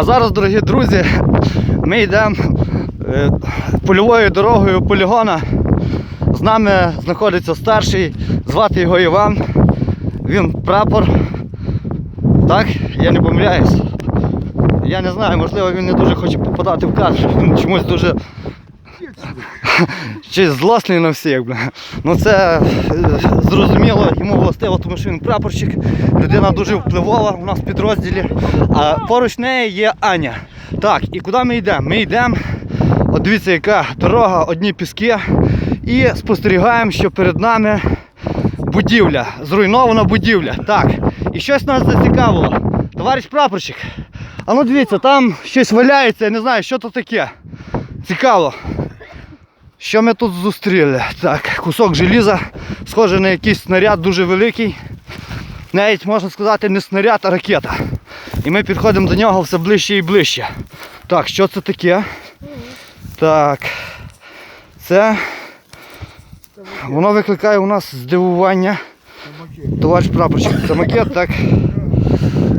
А зараз, дорогі друзі, ми йдемо е, польовою дорогою полігона. З нами знаходиться старший, звати його Іван. Він прапор. Так, я не помиляюсь. Я не знаю, можливо, він не дуже хоче попадати в кадр. Він чомусь дуже чи злосний на всіх. Бля. Ну це е, зрозуміло, йому властиво, тому що він прапорщик, людина дуже впливова у нас в підрозділі. А поруч неї є Аня. Так, і куди ми йдемо? Ми йдемо. От дивіться, яка дорога, одні піски. І спостерігаємо, що перед нами будівля, зруйнована будівля. Так, і щось нас зацікавило. Товариш прапорщик. А ну дивіться, там щось валяється, я не знаю, що то таке. Цікаво. Що ми тут зустріли? Так, кусок желіза, схоже на якийсь снаряд дуже великий. Навіть можна сказати не снаряд, а ракета. І ми підходимо до нього все ближче і ближче. Так, що це таке? Так. Це. Воно викликає у нас здивування. Товариш прапорщик, це макет, так?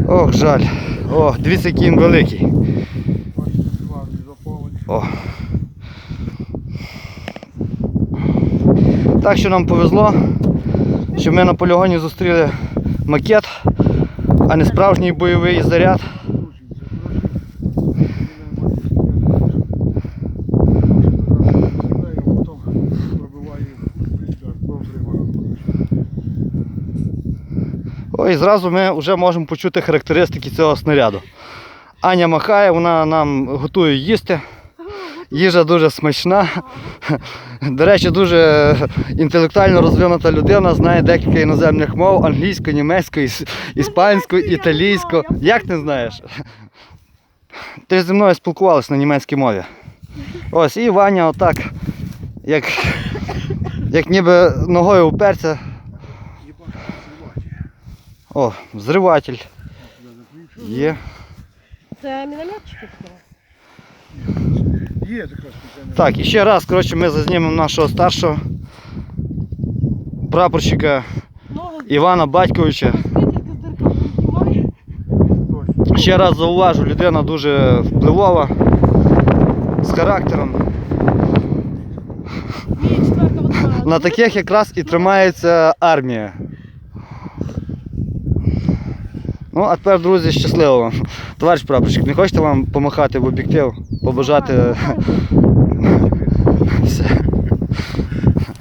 Ох, жаль. О, дивіться, який він великий. О. Так що нам повезло, що ми на полігоні зустріли макет, а не справжній бойовий заряд. Ой, зразу ми вже можемо почути характеристики цього снаряду. Аня махає, вона нам готує їсти. Їжа дуже смачна. До речі, дуже інтелектуально розвинута людина, знає декілька іноземних мов, англійську, німецьку, іспанську, італійську. Як не знаєш? Ти зі мною спілкувалась на німецькій мові. Ось, і Ваня отак, як, як ніби ногою уперся. О, взриватель. Є. Це мінометчики? Є така спеціальна. Так, і ще раз, коротше, ми зазнімемо нашого старшого прапорщика Івана Батьковича. Ще раз зауважу, людина дуже впливова, з характером. На таких якраз і тримається армія. Ну, а тепер, друзі, щасливо вам. Товариш прапорщик, не хочете вам помахати в об'єктив, побажати ну, все.